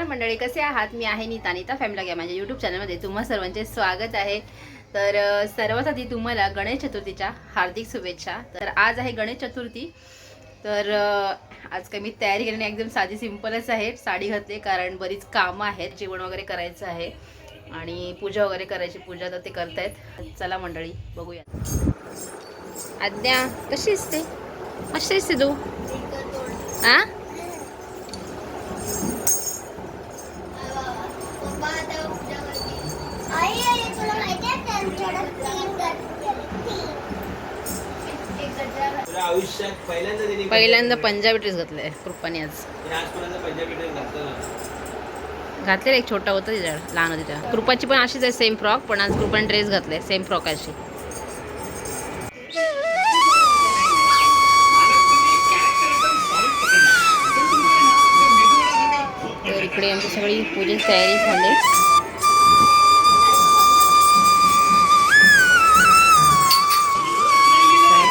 नमस्कार. मंडळी कसे आहात? मी आहे नीता. नीता फॅमिला या माझ्या यूट्यूब चॅनलमध्ये तुम्हा सर्वांचे स्वागत आहे. तर सर्वात आधी तुम्हाला गणेश चतुर्थीच्या हार्दिक शुभेच्छा. तर आज आहे गणेश चतुर्थी. तर आज काही मी तयारी केली एकदम साधी सिंपलच आहे. साडी घातली कारण बरीच कामं आहेत. जेवण वगैरे करायचं आहे. आणि पूजा वगैरे करायची. पूजा तर ते करतायत. चला मंडळी बघूया. आज्ञा कशी असते अशी असते तू हां आयुष्यात पहिल्यांदा पंजाबी ड्रेस घातलाय कृपाने आज. तिने आजपर्यंत पंजाबी ड्रेस घातला. घातलेला एक छोटा होता तिच्या लहान होती तिच्या कृपाची पण अशीच आहे सेम फ्रॉक पण आज कृपाने ड्रेस घातलाय सेम फ्रॉक अशी. तर इकडे आमची सगळी पूजेची तयारी झाली.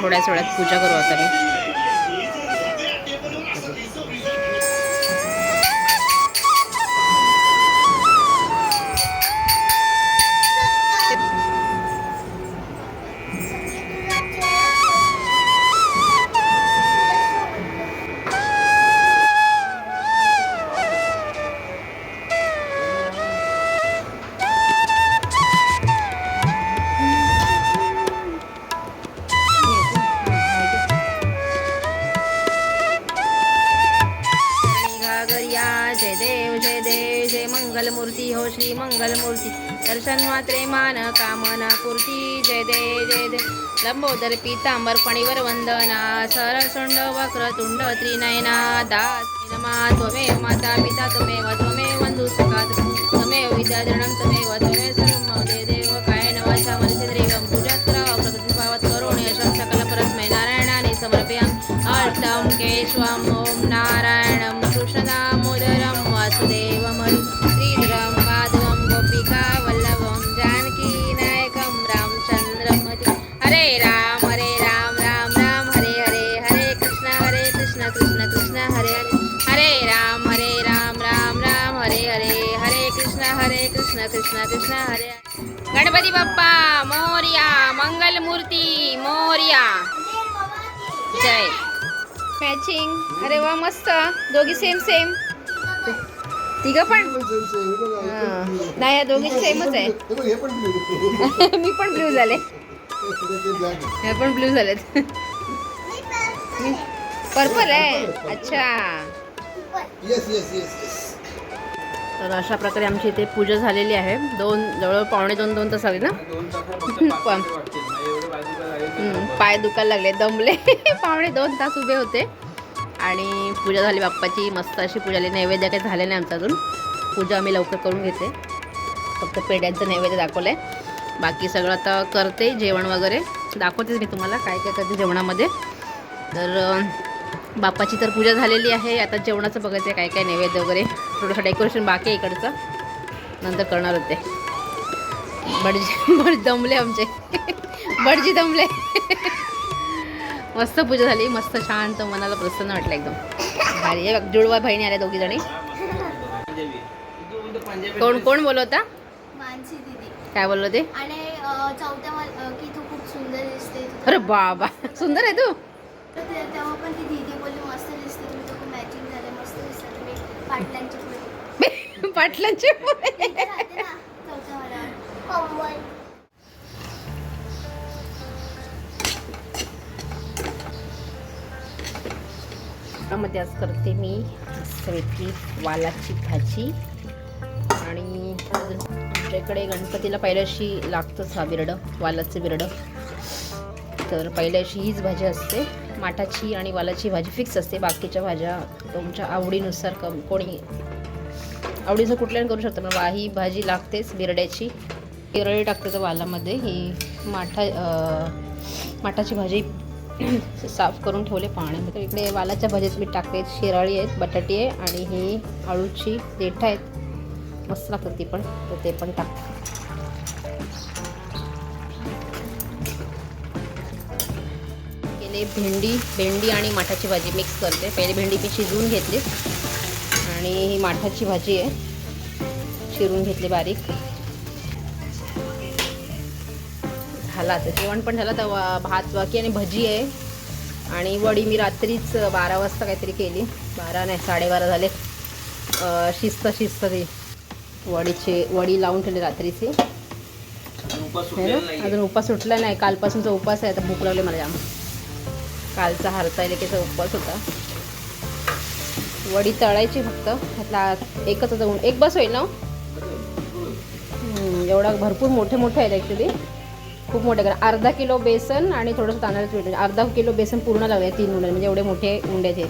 थोड्याच वेळात पूजा करू आता मी. मंगलमूर्ती हो श्री मंगलमूर्ती. दर्शन मात्रे मान कामना पूर्ती. जय देव जय देव लंबोदर पीतांबर फणीवर वंदना. सरसुंड वक्रतुंड त्रिनयना. दास नमा त्वमेव माता पिता त्वमेव त्वमेव बंधु सखा त्वमेव विद्याधरणं त्वमेव त्वमेव गणपती बाप्पा मोर्या मंगल मूर्ती मोर्या. जय. मॅचिंग अरे वा मस्त. दोघी सेम सेम तिघ पण? नाही या दोघी सेमच आहे. मी पण ब्ल्यू झाले. हे पण ब्ल्यू झालेत. पर्पल आहे. अच्छा. Yes yes yes. तर अशा प्रकारे आमची इथे पूजा झालेली आहे. दोन जवळ पावणे दोन दोन तास आले ना? पाय दुखायला लागले दमले. पावणे दोन तास उभे होते. आणि पूजा झाली बाप्पाची मस्त अशी पूजा झाली नैवेद्य काही झाले नाही आमचा अजून. पूजा आम्ही लवकर करून घेते. फक्त पेढ्यांचं नैवेद्य दाखवलं आहे बाकी सगळं आता करते जेवण वगैरे. दाखवतेच मी तुम्हाला काय काय करते जेवणामध्ये. तर बाप्पाची तर पूजा झालेली आहे. आता जेवणाचं बघायचं आहे काय काय नैवेद्य वगैरे. थोडंसं डेकोरेशन बाकी आहे इकडचं. नंतर करणार होते. बडजी बड दमले आमचे. बडजी दमले. मस्त पूजा झाली. मस्त शांत मनाला प्रसन्न वाटलं एकदम. भारी. जुळवा बहिणी आल्या दोघी जणी. कोण. कोण बोलवता? काय बोललो ते अरे बाबा. सुंदर आहे ते- तेव्हा पण ती दीदी बोलली मस्त दिसते तुम्ही दोघं मॅचिंग झाले मस्त दिसते तुम्ही पाटलांची पुढे पाटलांचे पोहे. राहते ना चौथ्या मला मध्ये आज करते मी मस्तपैकी वालाची भाजी. आणि आमच्याकडे गणपतीला पहिल्याशी लागतंच हा बिरडं वालाचं बिरडं तर पहिल्याशी हीच भाजी असते. माठाची आणि वालाची भाजी फिक्स असते. बाकीच्या भाज्या तुमच्या आवडीनुसार कम कोणी आवडीचं कुठल्याही करू शकता. पण वा ही भाजी लागतेच बिरड्याची. केरळी टाकते तर वालामध्ये. ही माठा माठाची भाजी साफ करून ठेवले पाण्यामध्ये. इकडे वालाच्या भाजीत मी टाकते. शिराळी आहेत बटाटी आहे आणि ही आळूची देठं आहेत. मस्त लागतात ती पण. तर ते पण टाकते. केले भेंडी भेंडी आणि माठाची भाजी मिक्स करते. पहिले भेंडी मी शिजवून घेतली. आणि ही माठाची भाजी आहे. चिरून घेतली बारीक. झाला आता. जेवण पण झालं. तर भात बाकी आणि भजी आहे. आणि वडी मी रात्रीच बारा वाजता काहीतरी केली. बारा नाही साडेबारा झाले. शिस्त शिस्त ती. वडीची वडी लावून ठेवली रात्रीची. अजून उपास सुटला नाही. कालपासूनचा उपास आहे. आता भूक लागली मला जाम. कालचा हरतालिकेचा उपवास होता. वडी तळायची फक्त. ह्यातला एकच जाऊन एक बस होईल ना हो? एवढा भरपूर मोठे मोठे आहेत ॲक्च्युली खूप मोठे कारण अर्धा किलो बेसन आणि थोडंसं तांदळाचं पीठ. अर्धा किलो बेसन पूर्ण लावूया तीन उंडे म्हणजे एवढे मोठे उंडे ते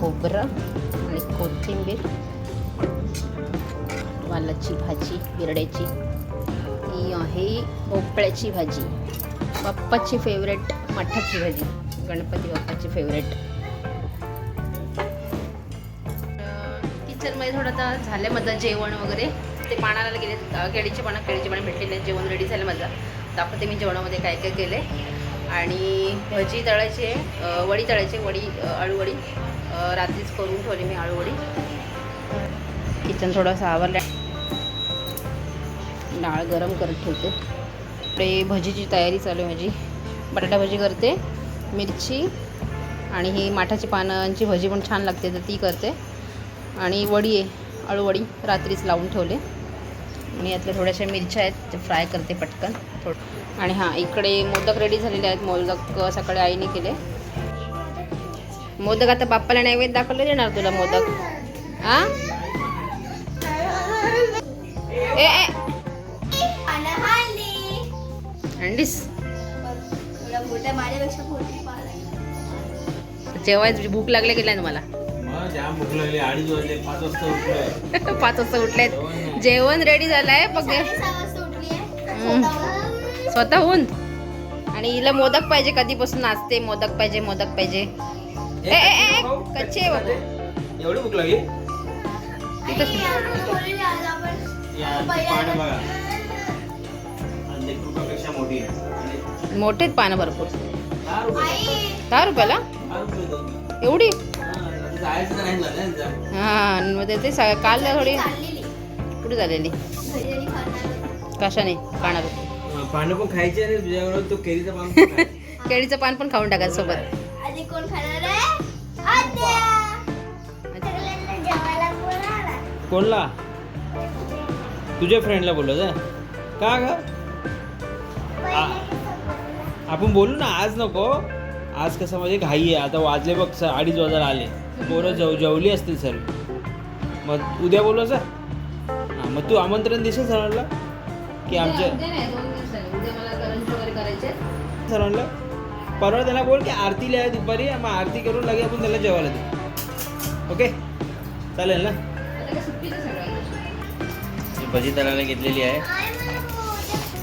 खोबरं आणि कोथिंबीर वालाची भाजी बिरड्याची ही आहे भोपळ्याची भाजी. बाप्पाची फेवरेट मठाची भाजी. गणपती बाप्पाची फेवरेट किचनमध्ये थोडं आता झालं माझं जेवण वगैरे. ते पाण्याला गेले केळीची केळीचे पानं केळीची पानं भेटलेली आहेत. जेवण रेडी झालं माझं. दाखवते मी जेवणामध्ये काय काय केले. आणि भजी तळायची आहे वडी तळायची आहे, वडी अळूवडी रात्रीच करून ठेवली मी अळूवडी किचन थोडंसं आवरलं. डाळ गरम करत ठेवते. इकडे भजीची तयारी चालू आहे माझी. बटाटा भजी करते मिरची आणि ही माठाची पानांची भजी पण छान लागते तर ती करते. आणि वडी आहे अळूवडी रात्रीच लावून ठेवले. आणि यातल्या थोड्याशा मिरच्या आहेत ते फ्राय करते पटकन. थोडं आणि हां इकडे मोदक रेडी झालेले आहेत मोदक सकाळी आईने केले. मोदक आता बाप्पाला नैवेद्य दाखवले देणार तुला मोदक? हां ए ए आहे. जेवायची भूक लागले गेल्या ना मला मग जाम भूक लागली. अडीच वाजले पाच वाजता उठलेत. जेवण रेडी झालंय बघ. उठली. स्वतःहून. आणि हिला मोदक पाहिजे कधीपासून नाचते मोदक पाहिजे मोदक पाहिजे. ए, ए, ए, कच्चे. एवढी भूक लागली? मोठी आहे. मोठेच पानं भरपूर. दहा रुपयाला. एवढी? हा. हा मग ते- काल थोडी कुठे झालेली? कशाने? खाणार पानं पण खायची आणि तुझ्याबरोबर तो केळीचं पान पण खाय. केळीचं पान पण खाऊन टाकायचं सोबत. कोण खाणार आहे. कोणला? तुझ्या फ्रेंडला बोलत का ग? आपण बोलू ना आज नको. आज कसं म्हणजे घाई आहे. आता वाजले बघ स- अडीच वाजायला आले. पोरं जेव जेवली असतील सर्व मग उद्या बोलू सर? हां मग तू आमंत्रण देशील सर्वांना की आमच्या सर्वांना परवा त्याला बोल की आरतीला आहे दुपारी. मग आरती करून लगे आपण त्याला जेवायला देऊ. ओके? चालेल ना? भजी तळायला घेतलेली आहे.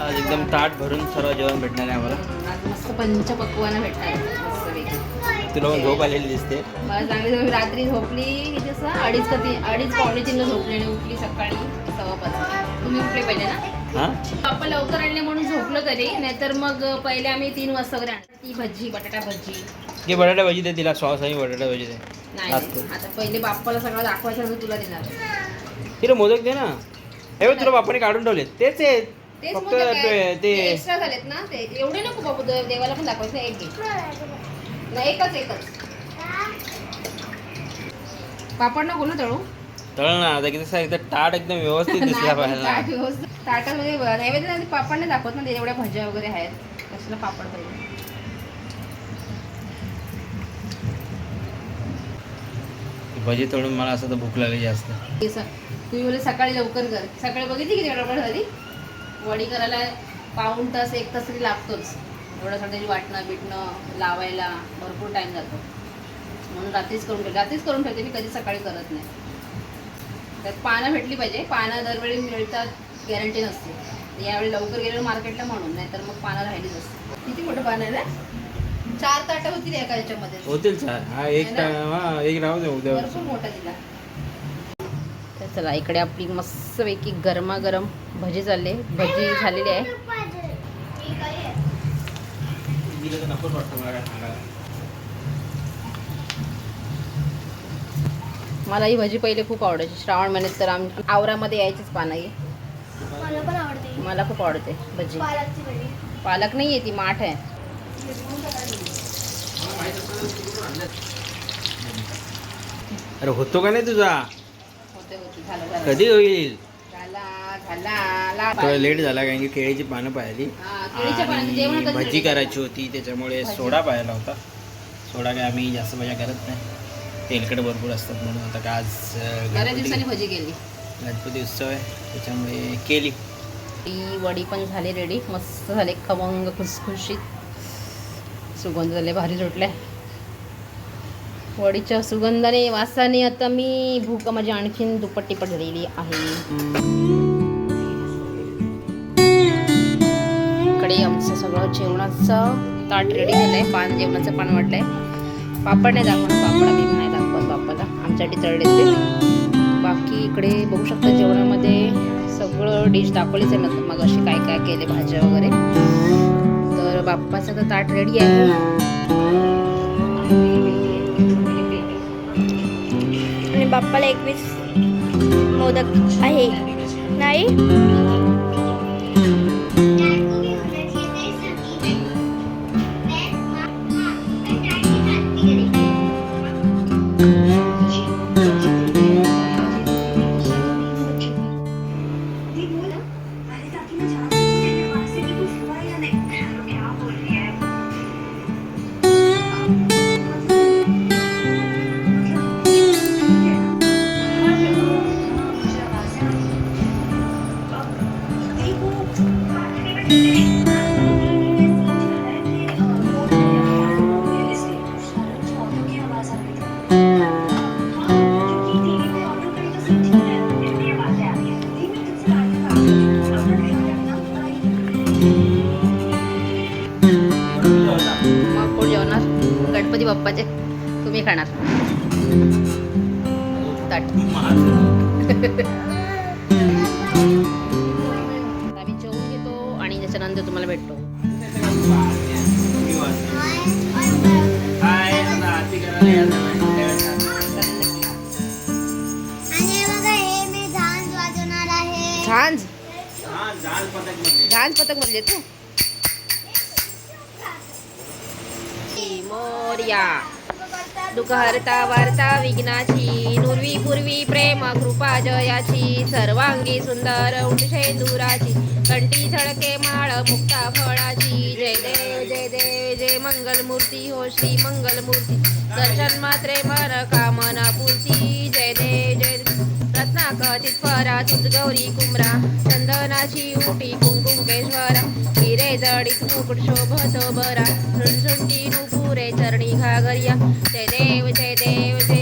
आज एकदम ताट भरून सर्व जेवण भेटणार आहे आम्हाला. आज मस्त पंचपक्वानं भेटणार. तुला पण झोप आलेली दिसते. मला चांगली झोप रात्री झोपली असं? अडीच कधी अडीच पावणे तीनला झोपली आणि उठली सकाळी सव्वा पाच तुम्ही उठले पहिले ना? हां? पप्पा लवकर आणले म्हणून झोपलो तरी नाहीतर मग पहिले आम्ही तीन वाजता वगैरे आणतो ती भजी बटाटा भजी. घे बटाटा भजी दे तिला सॉस आणि बटाटा भजी दे. नाही. आता पहिले बाप्पाला सगळं दाखवायचं तुला देणार तिला मोदक दे ना. हे तुला बापाने काढून ठेवले तेच आहेत. तेच फक्त. ते- ते एक्स्ट्रा झालेत ना ते एवढे नको बाबू दे- देवाला पण दाखवायचं एक घे नाही एकच एकच. पापड नको ना तळू. तळ ना आता किती एकदम ताट एकदम व्यवस्थित दिसला नाही, पण पाहिजे ताट ना व्यवस्थित- ताटामध्ये ब- नैवेद्य नाही, पापड नाही दाखवत ना ते एवढ्या भज्या वगैरे आहेत कशाला पापड पाहिजे भजी तळून मला असं तर भूक लागली जास्त. स- तुम्ही बोले सकाळी लवकर कर. सकाळी बघितली किती गडबड झाली? वडी करायला पाऊण तास एक तास तरी लागतोच. एवढं सगळं त्याची वाटणं बिटणं लावायला भरपूर टाईम जातो. म्हणून रात्रीच करून ठेवते. रात्रीच करून ठेवते मी कधी सकाळी करत नाही. त्यात पानं भेटली पाहिजे. पानं दरवेळी मिळतात गॅरंटी नसते. यावेळी लवकर गेलं मार्केटला म्हणून नाहीतर मग पानं राहिलीच असते किती मोठं पान आहे चार ताटं होतील एका याच्यामध्ये. होतील चार. हा एक राहू दे भरपूर मोठा दिला. तर चला इकडे आपली मस्तपैकी गरमागरम भजी चालले भजी झालेली आहे. मला ही भजी पहिले खूप आवडायची. श्रावण महिन्यात तर आम आवरामध्ये यायचीच पानं ही मला पण आवडते. मला खूप आवडते भजी. पालकची भजी. पालक नाही आहे ती माठ आहे. अरे होतो का नाही तुझा? होते. झालं कधी होईल झाला झाला ला- थोडा लेट झाला कारण की केळीची पानं पाहिली. आणि भजी करायची होती त्याच्यामुळे सोडा पाहिला होता. सोडा काय आम्ही जास्त मजा करत नाही. तेलकट भरपूर असतात म्हणून. आता का आज बऱ्याच गणपती दिवसांनी भजी केली. गणपती उत्सव आहे. त्याच्यामुळे केली. ती वडी पण झाली रेडी मस्त झाले खमंग खुसखुशीत. सुगंध झाले भारी सुटले वडीच्या सुगंधाने वासाने आता मी भूक माझी आणखीन दुपट्टी पडलेली आहे. इकडे आमचं सगळं जेवणाचं ताट रेडी झालंय. पान जेवणाचं पान वाटलंय. पापड नाही दाखवत पापड आम्ही नाही दाखवत बापाला आमच्यासाठी तळले ते. बाकी इकडे बघू शकता जेवणामध्ये सगळं डिश दाखवलीच आहे. मग मग अशी काय काय केले भाज्या वगैरे. तर बाप्पाचं तर ताट रेडी आहे. बाप्पाला एकवीस मोदक आहे. नाही? त्याच्यानंतर तुम्हाला भेटतो. हे झांज झांज पतंग मधले तू? मोर्या. दुःखहर्ता वार्ता विघ्नाची नुरवी पूर्वी प्रेम कृपा जयाची सर्वांगी सुंदर उंटशेंदुराची कंटी झळके माळ मुक्ता फळाची. जय देव जय देव जय मंगलमूर्ती हो श्री मंगलमूर्ती. दर्शन मात्रे मन कामना पूर्ती. रत्नाकथित परा तुझ गौरी कुमरा चंदनाची उटी कुंकुंकेश्वरा हिरे जडीत मुकुट शोभतो बरा झुंझुंटी नुपुरे चरणी घागरिया जय देव जय देव जय